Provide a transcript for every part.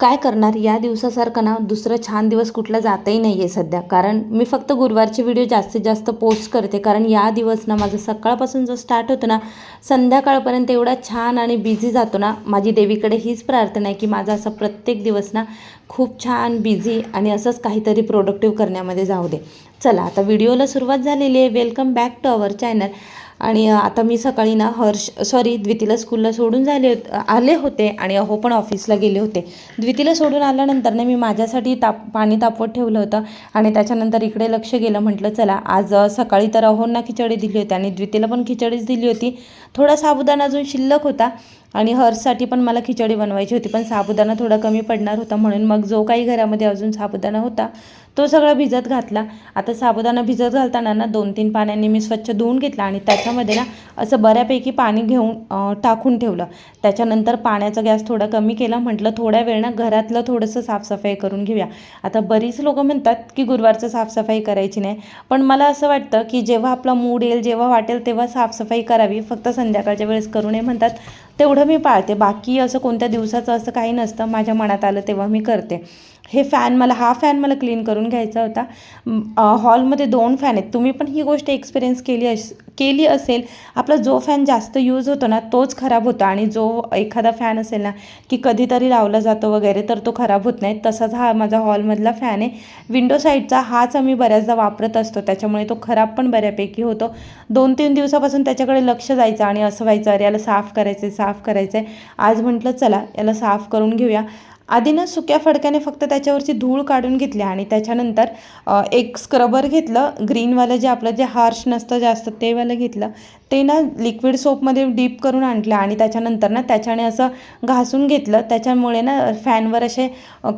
काय करणार? या दिवसासारखं ना दुसरं छान दिवस कुठला जातही नाही आहे सध्या. कारण मी फक्त गुरुवारचे व्हिडिओ जास्तीत जास्त पोस्ट करते. कारण या दिवस ना माझं सकाळपासून जो स्टार्ट होतो ना संध्याकाळपर्यंत एवढा छान आणि बिझी जातो ना माझी देवीकडे हीच प्रार्थना आहे की माझा असा प्रत्येक दिवस ना खूप छान बिझी आणि असंच काहीतरी प्रोडक्टिव्ह करण्यामध्ये जाऊ दे. चला आता व्हिडिओला सुरुवात झालेली आहे. Welcome back to our channel आणि आता मी सकाळी ना हर्ष सॉरी द्वितीला स्कूलला सोडून झाले आले होते आणि अहो पण ऑफिसला गेले होते. द्वितीला सोडून आल्यानंतर ना मी माझ्यासाठी ताप पाणी तापवत ठेवलं होतं आणि त्याच्यानंतर इकडे लक्ष गेलं म्हटलं चला आज सकाळी तर अहोंना खिचडी दिली होती आणि द्वितीला पण खिचडीच दिली होती. थोडा साबुदाणा अजून शिल्लक होता. आणि हर्षसाठी पण मला खिचडी बनवायची होती पण साबुदाणा थोडा कमी पडणार होता म्हणून मग जो काही घरामध्ये अजून साबुदाणा होता तो सगळा भिजत घातला. आता साबुदाणा भिजत घालताना ना दोन तीन पाण्याने मी स्वच्छ धुवून घेतला आणि त्याच्यामध्ये ना असं बऱ्यापैकी पाणी घेऊन टाकून ठेवलं. त्याच्यानंतर पाण्याचा गॅस थोडा कमी केला म्हटलं थोड्या वेळ ना घरातलं थोडंसं साफसफाई करून घेऊया. आता बरीच लोकं म्हणतात की गुरुवारचं साफसफाई करायची नाही पण मला असं वाटतं की जेव्हा आपला मूड येईल जेव्हा वाटेल तेव्हा साफसफाई करावी. फक्त संध्याकाळच्या वेळेस करू नये म्हणतात. तेवढं मी पाळते. बाकी असं कोणत्या दिवसाचं असं काही नसतं. माझ्या मनात आलं तेव्हा मी करते. हे फॅन मला हा फॅन मला क्लीन करून घ्यायचा होता. हॉलमध्ये दोन फॅन आहेत. तुम्ही पण ही गोष्ट एक्सपिरियन्स केली अस केली असेल. आपला जो फॅन जास्त यूज होतो ना तोच खराब होतो. आणि जो एखादा फॅन असेल ना की कधीतरी लावला जातो वगैरे तर तो खराब होत नाही. तसाच हा माझा हॉलमधला फॅन आहे. विंडो साईडचा हाच आम्ही बऱ्याचदा वापरत असतो. त्याच्यामुळे तो खराब पण बऱ्यापैकी होतो. दोन तीन दिवसापासून त्याच्याकडे लक्ष जायचं आणि असं व्हायचं अरे याला साफ करायचं आहे साफ करायचं आहे आज म्हटलं चला याला साफ करून घेऊया. आधी ना सुक्या फडक्याने फक्त त्याच्यावरची धूळ काढून घेतली आणि त्याच्यानंतर एक स्क्रबर घेतलं ग्रीनवालं जे आपलं जे हार्श नसतं जास्त तेवालं घेतलं. ते ना लिक्विड सोपमध्ये डीप करून आणलं आणि त्याच्यानंतर ना त्याच्याने असं घासून घेतलं. त्याच्यामुळे ना फॅनवर असे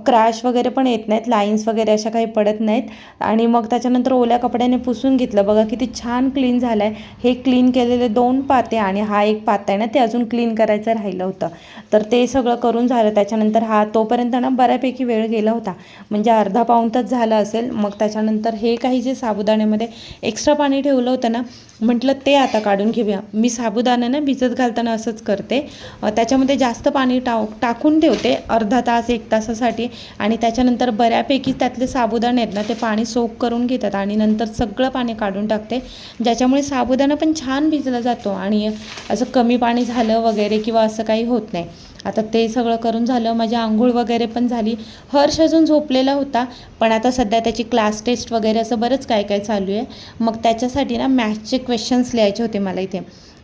क्रॅश वगैरे पण येत नाहीत. लाईन्स वगैरे अशा काही पडत नाहीत. आणि मग त्याच्यानंतर ओल्या कपड्याने पुसून घेतलं. बघा किती छान क्लीन झालं आहे हे क्लीन केलेले दोन पाते आणि हा एक पाता आहे ना ते अजून क्लीन करायचं राहिलं होतं. तर ते सगळं करून झालं. त्याच्यानंतर हा तोपर्यंत ना बऱ्यापैकी वेळ गेला होता. म्हणजे अर्धा पाऊण तास झाला असेल. मग त्याच्यानंतर हे काही जे साबुदाण्यामध्ये एक्स्ट्रा पाणी ठेवलं होतं ना म्हटलं ते आता काढून घेऊया. मी साबुदाणा ना भिजत घालताना असंच करते. त्याच्यामध्ये जास्त पाणी टाव टाकून ठेवते. अर्धा तास एक तासासाठी. आणि त्याच्यानंतर बऱ्यापैकी त्यातले साबुदाणे आहेत ना ते पाणी सोक करून घेतात. आणि नंतर सगळं पाणी काढून टाकते. ज्याच्यामुळे साबुदाणा पण छान भिजला जातो. आणि असं कमी पाणी झालं वगैरे किंवा असं काही होत नाही. आता ते सगळं करून झालं माझी आंघोळ वगैरे पण झाली. हर्ष अजून झोपलेला होता पण आता सध्या त्याची क्लास टेस्ट वगैरे असं बरंच काय काय चालू आहे. मग त्याच्यासाठी ना मॅथ्सचे क्वेश्चन्स लिहायचे होते मला इथे.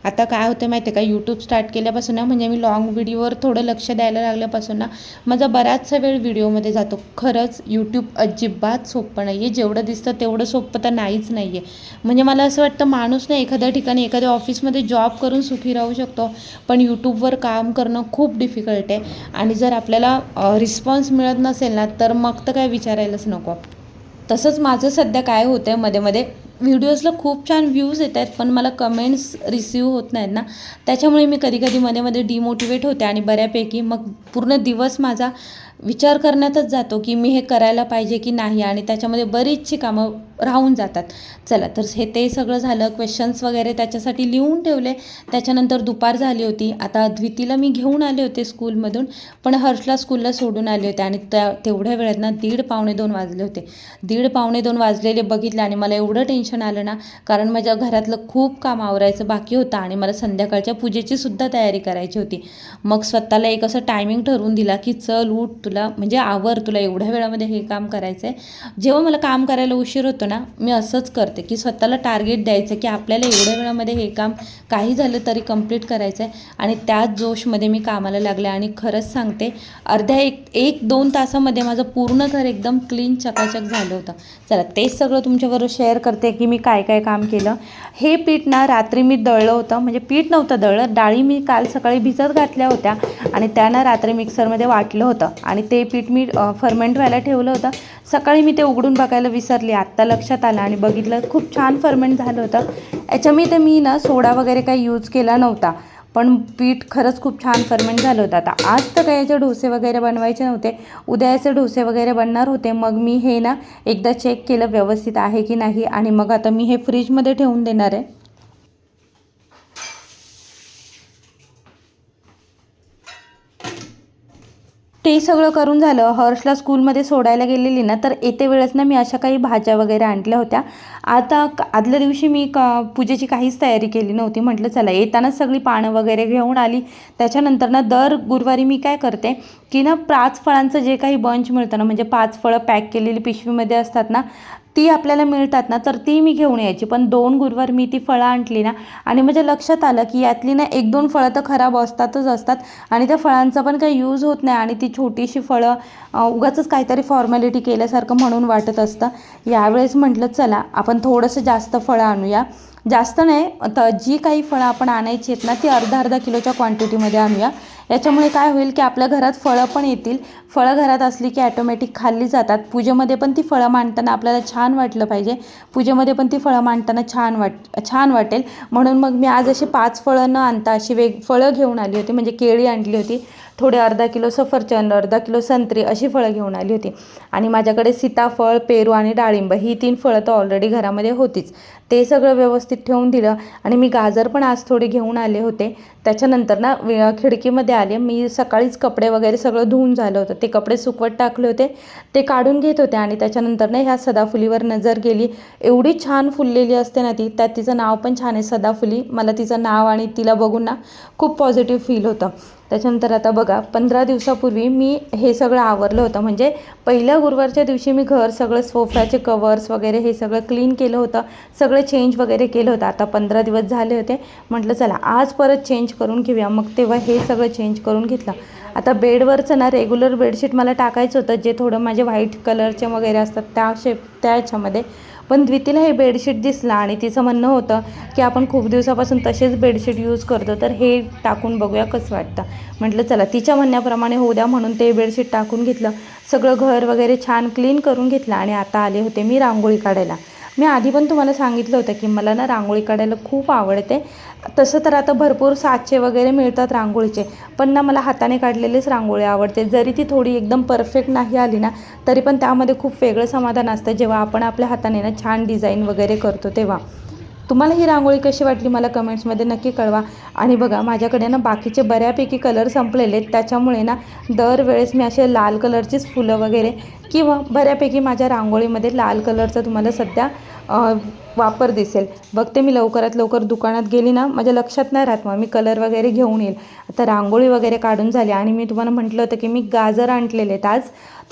आता काय होतं माहिती आहे का? यूट्यूब स्टार्ट केल्यापासून ना म्हणजे मी लॉंग व्हिडिओवर थोडं लक्ष द्यायला लागल्यापासून ना माझा बराचसा वेळ व्हिडिओमध्ये जातो. खरंच यूट्यूब अजिबात सोपं नाही आहे जेवढं दिसतं तेवढं सोपं तर नाहीच नाही आहे म्हणजे मला असं वाटतं माणूस ना एखाद्या ठिकाणी एखाद्या ऑफिसमध्ये जॉब करून सुखी राहू शकतो पण यूट्यूबवर काम करणं खूप डिफिकल्ट आहे. आणि जर आपल्याला रिस्पॉन्स मिळत नसेल ना तर मग तर काय विचारायलाच नको. तसंच माझं सध्या काय होतं आहे मध्ये मध्ये व्हिडिओजला खूप छान व्ह्यूज येत आहेत पण मला कमेंट्स रिसीव होत नाहीत ना. त्याच्यामुळे मी कधी कधी मध्ये मध्ये डिमोटिवेट होते आणि बऱ्यापैकी मग पूर्ण दिवस माझा विचार करण्यातच जातो की मी हे करायला पाहिजे की नाही आणि त्याच्यामध्ये बरीचशी कामं राहून जातात. चला तर हे ते सगळं झालं क्वेश्चन्स वगैरे त्याच्यासाठी लिहून ठेवले. त्याच्यानंतर दुपार झाली होती. आता द्वितीला मी घेऊन आले होते स्कूलमधून पण हर्षला स्कूलला सोडून आले होते आणि त्या तेवढ्या वेळात ना दीड पावणे दोन वाजले होते. दीड पावणे दोन वाजलेले बघितले आणि मला एवढं टेन्शन आलं ना कारण माझ्या घरातलं खूप काम आवरायचं बाकी होतं आणि मला संध्याकाळच्या पूजेची सुद्धा तयारी करायची होती. मग स्वतःला एक असं टायमिंग ठरवून दिला की चल उठ तुला म्हणजे आवर तुला एवढ्या वेळामध्ये हे काम करायचं आहे जेव्हा मला काम करायला उशीर होतो ना मी असंच करते की स्वतःला टार्गेट द्यायचं की आपल्याला एवढ्या वेळामध्ये हे काम काही झालं तरी कंप्लीट करायचं आहे आणि त्याच जोशमध्ये मी कामाला लागले आणि खरंच सांगते अर्ध्या एक एक दोन तासामध्ये माझं पूर्ण घर एकदम क्लीन चकाचक झालं होतं. चला तेच सगळं तुमच्याबरोबर शेअर करते की मी काय काय काम केलं. हे पीठ ना रात्री मी दळलं होतं म्हणजे पीठ नव्हतं दळलं डाळी मी काल सकाळी भिजत घातल्या होत्या आणि त्यानं रात्री मिक्सरमध्ये वाटलं होतं. आणि आणि ते पीठ मी फर्मेंट व्हायला ठेवलं होतं. सकाळी मी ते उघडून बघायला विसरले. आत्ता लक्षात आलं आणि बघितलं खूप छान फर्मेंट झालं होतं. याच्यामध्ये मी ना सोडा वगैरे काही यूज केला नव्हता. पण पीठ खरंच खूप छान फर्मेंट झालं होतं. आता आज तर काही याचे डोसे वगैरे बनवायचे नव्हते. उद्या याचे डोसे वगैरे बनणार होते. मग मी हे ना एकदा चेक केलं व्यवस्थित आहे की नाही? आणि मग आता मी हे फ्रीजमध्ये ठेवून देणार आहे. ते सगळं करून झालं हर्षला स्कूलमध्ये सोडायला गेलेली ना तर येते वेळेस ना मी अशा काही भाज्या वगैरे आणल्या होत्या. आता क- आदल्या दिवशी मी क पूजेची काहीच तयारी केली नव्हती. म्हटलं चला येतानाच सगळी पानं वगैरे घेऊन आली. त्याच्यानंतर ना दर गुरुवारी मी काय करते की ना पाच फळांचं जे काही बंच मिळतं ना म्हणजे पाच फळं पॅक केलेली पिशवीमध्ये असतात ना ती आपल्याला मिळतात ना तर ती मी घेऊन यायची. पण दोन गुरुवार मी ती फळं आणली ना आणि माझ्या लक्षात आलं की यातली ना एक दोन फळं तर खराब असतातच असतात आणि त्या फळांचा पण काही यूज होत नाही आणि ती छोटीशी फळं अं, उगाचच काहीतरी फॉर्मॅलिटी केल्यासारखं म्हणून वाटत असतं. यावेळेस म्हटलं चला आपण थोडंसं जास्त फळं आणूया. जास्त नाही तर जी काही फळं आपण आणायची आहेत ना ती अर्धा अर्धा किलोच्या क्वांटिटीमध्ये आणूया. याच्यामुळे काय होईल की आपल्या घरात फळं पण येतील. फळं घरात असली की ॲटोमॅटिक खाल्ली जातात. पूजेमध्ये पण ती फळं मांडताना आपल्याला छान वाटलं पाहिजे. पूजेमध्ये पण ती फळं मांडताना छान वाट छान वाटेल. म्हणून मग मी आज अशी पाच फळं न आणता अशी वेग फळं घेऊन आली होती. म्हणजे केळी आणली होती. थोडे अर्धा किलो सफरचंद अर्धा किलो संत्री अशी फळं घेऊन आली होती. आणि माझ्याकडे सीताफळ पेरू आणि डाळिंब ही तीन फळं तर ऑलरेडी घरामध्ये होतीच. ते सगळं व्यवस्थित ठेवून दिलं आणि मी गाजर पण आज थोडे घेऊन आले होते. त्याच्यानंतर ना वे- खिडकीमध्ये आले. मी सकाळीच कपडे वगैरे सगळं धुवून झालं होतं. ते कपडे सुकवत टाकले होते. ते काढून घेत होते आणि त्याच्यानंतर ना ह्या सदाफुलीवर नजर गेली एवढी छान फुललेली असते ना ती त्यात तिचं नाव पण छान आहे सदाफुली. मला तिचं नाव आणि तिला बघून ना खूप पॉझिटिव्ह फील होतं. त्याच्यानंतर आता बघा पंधरा दिवसापूर्वी मी हे सगळं आवरलं होतं. म्हणजे पहिल्या गुरुवारच्या दिवशी मी घर सगळं सोफ्याचे कवर्स वगैरे हे सगळं क्लीन केलं होतं. सगळं चेंज वगैरे केलं होतं. आता पंधरा दिवस झाले होते. म्हटलं चला आज परत चेंज करून घेऊया. मग तेव्हा हे सगळं चेंज करून घेतलं. आता बेडवरचं ना रेग्युलर बेडशीट मला टाकायचं होतं. जे थोडं माझे व्हाईट कलरचे वगैरे असतात त्या शेप त्या ह्याच्यामध्ये पण द्वितीला हे बेडशीट दिसलं आणि तिचं म्हणणं होतं की आपण खूप दिवसापासून तसेच बेडशीट यूज करतो तर हे टाकून बघूया कसं वाटतं. म्हटलं चला तिच्या म्हणण्याप्रमाणे होऊ द्या म्हणून ते बेडशीट टाकून घेतलं. सगळं घर वगैरे छान क्लीन करून घेतलं आणि आता आले होते मी रांगोळी काढायला. मी आधी पण तुम्हाला सांगितलं होतं की मला ना रांगोळी काढायला खूप आवडते. तसं तर आता भरपूर साचे वगैरे मिळतात रांगोळीचे पण ना मला हाताने काढलेलीच रांगोळी आवडते. जरी ती थोडी एकदम परफेक्ट नाही आली ना तरी पण त्यामध्ये खूप वेगळं समाधान असतं. जेव्हा आपण आपल्या हाताने ना छान डिझाईन वगैरे करतो तेव्हा. तुम्हाला ही रांगोळी कशी वाटली मला कमेंट्समध्ये नक्की कळवा. आणि बघा माझ्याकडे ना बाकीचे बऱ्यापैकी कलर संपलेले आहेत. त्याच्यामुळे ना दरवेळेस मी असे लाल कलरचीच फुलं वगैरे किंवा बऱ्यापैकी माझ्या रांगोळीमध्ये लाल कलरचा तुम्हाला सध्या वापर दिसेल. बघते मी लवकरात लवकर दुकानात गेली ना माझ्या लक्षात नाही राहत मग मी कलर वगैरे घेऊन येईल. आता रांगोळी वगैरे काढून झाली आणि मी तुम्हाला म्हटलं होतं की मी गाजर आणलेले आहेत आज.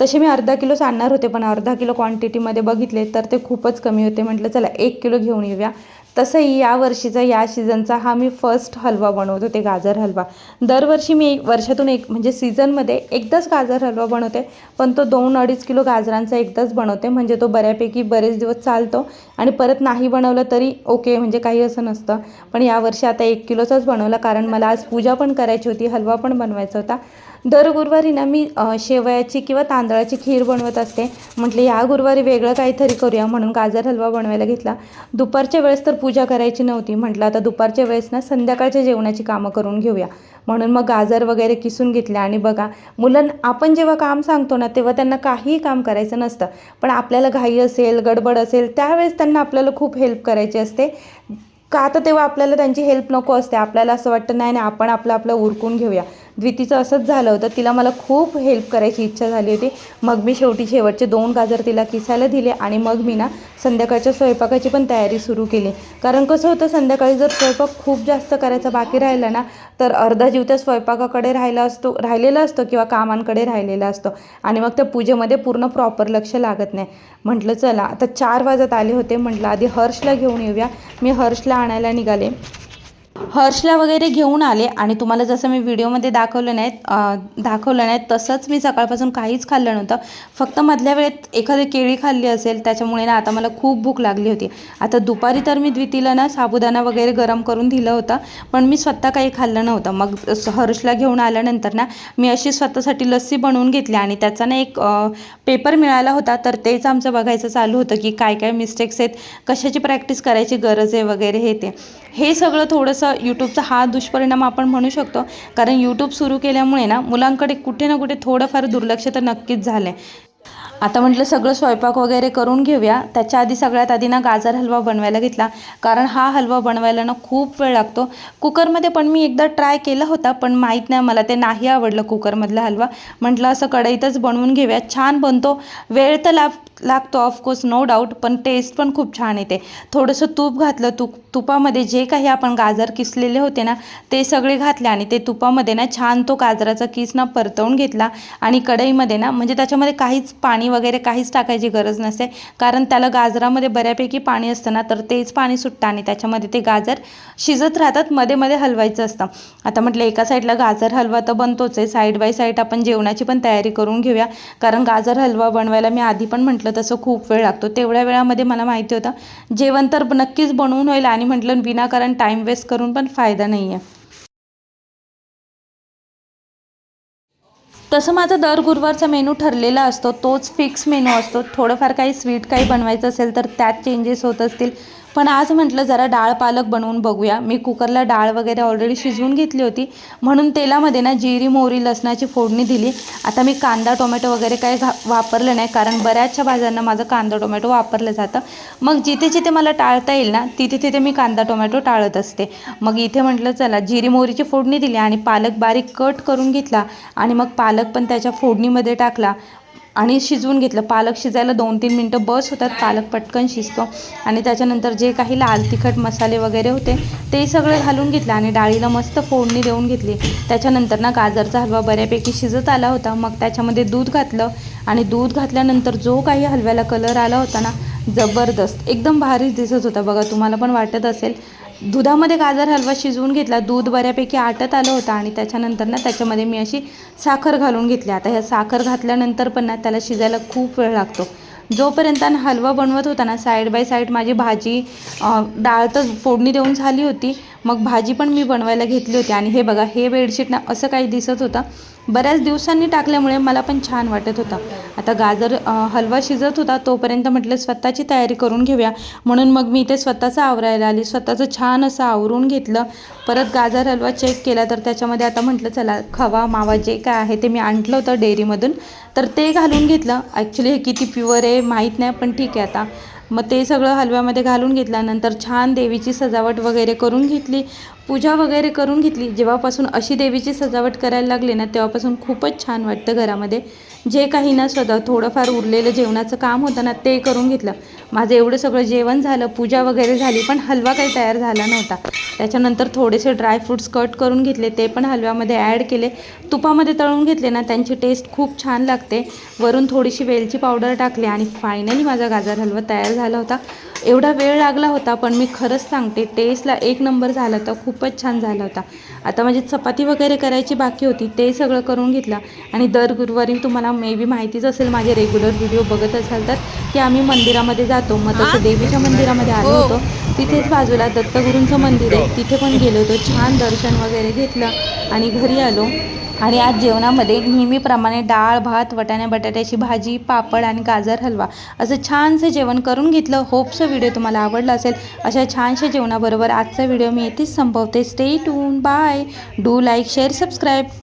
तसे मी अर्धा किलोच आणणार होते पण अर्धा किलो क्वांटिटीमध्ये बघितले तर ते खूपच कमी होते. म्हटलं चला एक किलो घेऊन येऊया. तसंही या वर्षीचा या सीझनचा हा मी फर्स्ट हलवा बनवत होते गाजर हलवा. दरवर्षी मी एक वर्षातून एक म्हणजे सीझनमध्ये एकदाच गाजर हलवा बनवते पण तो दोन अडीच किलो गाजरांचा एकदाच बनवते. म्हणजे तो बऱ्यापैकी बरेच दिवस चालतो. आणि परत नाही बनवलं तरी ओके म्हणजे काही असं नसतं. पण यावर्षी आता एक किलोचाच बनवला. कारण मला आज पूजा पण करायची होती हलवा पण बनवायचा होता. दर गुरुवारी ना मी शेवयाची किंवा तांदळाची खीर बनवत असते. म्हटलं या गुरुवारी वेगळं काहीतरी करूया म्हणून गाजर हलवा बनवायला घेतला. दुपारच्या वेळेस तर पूजा करायची नव्हती. म्हटलं आता दुपारच्या वेळेस ना संध्याकाळच्या जेवणाची कामं करून घेऊया. म्हणून मग गाजर वगैरे किसून घेतले. आणि बघा मुलं आपण जेव्हा काम सांगतो ना तेव्हा त्यांना काहीही काम करायचं नसतं. पण आपल्याला घाई असेल गडबड असेल त्यावेळेस त्यांना आपल्याला खूप हेल्प करायची असते. का तर तेव्हा आपल्याला त्यांची हेल्प नको असते. आपल्याला असं वाटतं नाही नाही आपण आपलं आपलं उरकून घेऊया. द्वितीचं असंच झालं होतं. तिला मला खूप हेल्प करायची इच्छा झाली होती. मग मी शेवटी शेवटचे दोन गाजर तिला किसायला दिले आणि मग मी ना संध्याकाळच्या स्वयंपाकाची पण तयारी सुरू केली. कारण कसं होतं संध्याकाळी जर स्वयंपाक खूप जास्त करायचा बाकी राहिला ना तर अर्धा जीव त्या स्वयंपाकाकडे राहिला असतो राहिलेला असतो किंवा कामांकडे राहिलेला असतो. आणि मग त्या पूजेमध्ये पूर्ण प्रॉपर लक्ष लागत नाही. म्हटलं चला आता चार वाजत आले होते. म्हटलं आधी हर्षला घेऊन येऊया. मी हर्षला आणायला निघाले. हर्षला वगैरे घेऊन आले आणि तुम्हाला जसं मी व्हिडिओमध्ये दाखवलं नाही दाखवलं नाही तसंच मी सकाळपासून काहीच खाल्लं नव्हतं. फक्त मधल्या वेळेत एखादी केळी खाल्ली असेल त्याच्यामुळे ना आता मला खूप भूक लागली होती. आता दुपारी तर मी द्वितीला ना साबुदाणा वगैरे गरम करून दिलं होतं पण मी स्वतः काही खाल्लं नव्हतं. मग हर्षला घेऊन आल्यानंतर ना मी अशी स्वतःसाठी लस्सी बनवून घेतली आणि त्याचा ना एक पेपर मिळाला होता. तर तेच आमचं बघायचं चालू होतं की काय काय मिस्टेक्स आहेत कशाची प्रॅक्टिस करायची गरज आहे वगैरे हे ते. हे सगळं थोडंसं यूट्यूबचा हा दुष्परिणाम आपण म्हणू शकतो. कारण यूट्यूब सुरू केल्यामुळे ना मुलांकडे कुठे ना कुठे थोडंफार दुर्लक्ष तर नक्कीच झालं आहे आता म्हटलं सगळं स्वयंपाक वगैरे करून घेऊया. त्याच्या आधी सगळ्यात आधी ना गाजर हलवा बनवायला घेतला. कारण हा हलवा बनवायला ना खूप वेळ लागतो. कुकरमध्ये पण मी एकदा ट्राय केला होता पण माहीत नाही मला ते नाही आवडलं कुकरमधला हलवा. म्हटलं असं कढईतच बनवून घेऊया. छान बनतो. वेळ तर लाग लागतो ऑफकोर्स नो डाऊट पण टेस्ट पण खूप छान येते. थोडंसं तूप घातलं तूप तुपामध्ये जे काही आपण गाजर किसलेले होते ना ते सगळे घातले आणि ते तुपामध्ये ना छान तो गाजराचा किस ना परतवून घेतला. आणि कढईमध्ये ना म्हणजे त्याच्यामध्ये काहीच पाणी वगैरे काहीच टाकायची गरज नसते. कारण त्याला गाजरामध्ये बऱ्यापैकी पाणी असतं ना तर तेच पाणी सुटतं आणि त्याच्यामध्ये ते गाजर शिजत राहतात मध्ये मध्ये हलवायचं असतं. आता म्हटलं एका साईडला गाजर हलवा तर बनतोच आहे. साईड बाय साईड आपण जेवणाची पण तयारी करून घेऊया. कारण गाजर हलवा बनवायला मी आधी पण म्हटलं तसं खूप वेळ लागतो. तेवढ्या वेळामध्ये मला माहिती होतं जेवण तर नक्कीच बनवून होईल आणि म्हटलं विनाकारण टाईम वेस्ट करून पण फायदा नाही आहे तसं माझा दर गुरुवारचा मेनू ठरलेला असतो तोच फिक्स मेनू असतो. थोडंफार काही स्वीट काही बनवायचं असेल तर त्यात चेंजेस होत असतील. पण आज म्हटलं जरा डाळ पालक बनवून बघूया. मी कुकरला डाळ वगैरे ऑलरेडी शिजवून घेतली होती. म्हणून तेलामध्ये ना जिरी मोहरी लसणाची फोडणी दिली. आता मी कांदा टोमॅटो वगैरे काही घा वापरलं नाही कारण बऱ्याचशा भाज्यांना माझं कांदा टोमॅटो वापरलं जातं. मग जिथे जिथे मला टाळता येईल ना तिथे तिथे मी कांदा टोमॅटो टाळत असते. मग इथे म्हटलं चला जिरी मोहरीची फोडणी दिली आणि पालक बारीक कट करून घेतला आणि मग पालक पण त्याच्या फोडणीमध्ये टाकला. आणि शिजवून घेतलं. पालक शिजायला दोन तीन मिनटं बस होतात. पालक पटकन शिजतो. आणि त्याच्यानंतर जे काही लाल तिखट मसाले वगैरे होते ते सगळे घालून घेतलं आणि डाळीला मस्त फोडणी देऊन घेतली. त्याच्यानंतर ना गाजरचा हलवा बऱ्यापैकी शिजत आला होता. मग त्याच्यामध्ये दूध घातलं आणि दूध घातल्यानंतर जो काही हलव्याला कलर आला होता ना जबरदस्त. एकदम भारीच दिसत होता. बघा तुम्हाला पण वाटत असेल. दुधामध्ये गाजर हलवा शिजवून घेतला. दूध बऱ्यापैकी आटत आलं होतं आणि त्याच्यानंतर ना त्याच्यामध्ये मी अशी साखर घालून घेतली. आता ह्या साखर घातल्यानंतर पण ना त्याला शिजायला खूप वेळ लागतो. जोपर्यंत हलवा बनवत होता ना साईड बाय साईड माझी भाजी डाळ तर फोडणी देऊन झाली होती. मग भाजी पण मी बनवायला घेतली होती. आणि हे बघा हे बेडशीट ना असं काही दिसत होतं. बऱ्याच दिवसांनी टाकल्यामुळे मला पण छान वाटत होता. आता गाजर हलवा शिजत होता तोपर्यंत म्हटलं स्वतःची तयारी करून घेऊया. म्हणून मग मी इथे स्वतःचं आवरायला आली. स्वतःचं छान असं आवरून घेतलं. परत गाजर हलवा चेक केला तर त्याच्यामध्ये आता म्हटलं चला खवा मावा जे काय आहे ते मी आणलं होतं डेअरीमधून. तर ते घालून घेतलं. ॲक्च्युली हे किती प्युअर आहे माहीत नाही पण ठीक आहे आता. मग ते सगळं हलव्यामध्ये घालून घेतल्यानंतर छान देवीची सजावट वगैरे करून घेतली. पूजा वगैरे करून घेतली. जेव्हापासून अशी देवीची सजावट करायला लागली ना तेव्हापासून खूपच छान वाटतं घरामध्ये. जे काही ना स्वतः थोडंफार उरलेलं जेवणाचं काम होतं ना ते करून घेतलं. माझं एवढं सगळं जेवण झालं पूजा वगैरे झाली पण हलवा काही तयार झाला नव्हता. त्याच्यानंतर थोडेसे ड्रायफ्रूट्स कट करून घेतले ते पण हलव्यामध्ये ॲड केले. तुपामध्ये तळून घेतले ना त्यांची टेस्ट खूप छान लागते. वरून थोडीशी वेलची पावडर टाकली आणि फायनली माझा गाजर हलवा तयार झाला होता. एवढा वेळ लागला होता पण मी खरंच सांगते टेस्टला एक नंबर झाला तर खूप खूपच छान झाला होता. आता म्हणजे चपाती वगैरे करायची बाकी होती ते सगळं करून घेतलं. आणि दर गुरुवारी तुम्हाला मे बी माहितीच असेल माझे रेग्युलर व्हिडिओ बघत असाल तर. की आम्ही मंदिरामध्ये जातो. मग तसं देवीच्या मंदिरामध्ये आलो होतो. तिथेच बाजूला दत्तगुरूंचं मंदिर आहे. तिथे पण गेलो होतो. छान दर्शन वगैरे घेतलं आणि घरी आलो. आणि आज जेवणामध्ये नेहमीप्रमाणे डाळ भात वटाण्या बटाट्याची भाजी पापड आणि गाजर हलवा असं छानसं जेवण करून घेतलं. होपचं व्हिडिओ तुम्हाला आवडला असेल. अशा छानशा जेवणाबरोबर आजचा व्हिडिओ मी येथेच संपवते. Stay tuned bye do like share subscribe